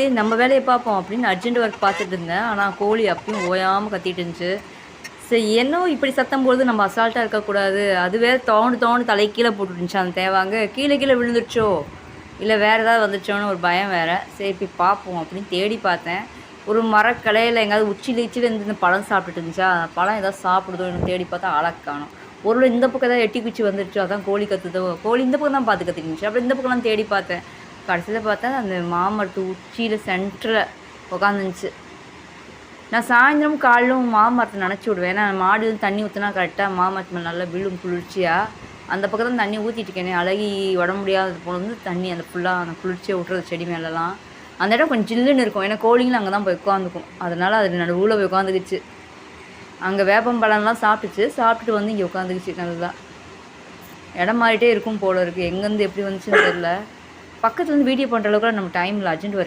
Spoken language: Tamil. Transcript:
சரி நம்ம வேலையை பார்ப்போம் அப்படின்னு அர்ஜென்ட் ஒர்க் பார்த்துட்டு இருந்தேன். ஆனால் கோழி அப்பயும் ஓயாமல் கத்திட்டு இருந்துச்சு. சரி என்னோ இப்படி சத்தம் போடுறது நம்ம அசால்ட்டாக இருக்கக்கூடாது. அது வேற தோண்டு தோண்டு தலை கீழே போட்டுருந்துச்சு அந்த தேவாங்க. கீழே கீழே விழுந்துருச்சோ? இல்லை வேறு ஏதாவது வந்துருச்சோன்னு ஒரு பயம் வேறு. சரி இப்படி பார்ப்போம் அப்படின்னு தேடி பார்த்தேன். ஒரு மரக்கலையில் எங்கேயாவது உச்சியில் இச்சியில் இருந்து பழம் சாப்பிட்டுட்டு இருந்துச்சா? பழம் ஏதாவது சாப்பிடுதோ எனக்கு தேடி பார்த்தா ஆளாக்கு காணும். ஒரு இந்த பக்கம் ஏதாவது எட்டி குச்சி வந்துருச்சோ? அதான் கோழி கத்துதோ? கோழி இந்த பக்கம் தான் பார்த்து கற்றுக்கிச்சு அப்புறம் இந்த பக்கம்லாம் தேடி பார்த்தேன். கடைசியில் பார்த்தா அந்த மாமரத்து உச்சியில் சென்டரில் உட்காந்துருந்துச்சு நான் சாயந்தரம் காலிலும் மாமரத்தை நினச்சி விடுவேன். ஏன்னா மாடு வந்து தண்ணி ஊற்றினா கரெக்டாக மாமரத்து மேலே நல்லா விழும் குளிர்ச்சியாக அந்த பக்கம் தான் தண்ணி ஊற்றிட்டு இருக்கேனே அழகி உடம்பு முடியாத போல வந்து தண்ணி அந்த ஃபுல்லாக அந்த குளிர்ச்சியை விட்டுறது செடி மேலெலாம். அந்த இடம் கொஞ்சம் ஜில்லுன்னு இருக்கும். ஏன்னா கோழிங்களும் அங்கே தான் போய் உட்காந்துக்கும் அதனால் அது நடுவில் போய் உட்காந்துக்குச்சு அங்கே வேப்பம் பழம்லாம் சாப்பிட்டுச்சு. சாப்பிட்டுட்டு வந்து இங்கே உட்காந்துக்குச்சு நல்லா. இடம் மாறிட்டே இருக்கும் போல இருக்குது எங்கேருந்து எப்படி வந்துச்சுன்னு தெரில பக்கத்துலேருந்து வீடியோ பண்ணுற அளவுக்கு நம்ம டைமில் அர்ஜென்ட் ஒர்க்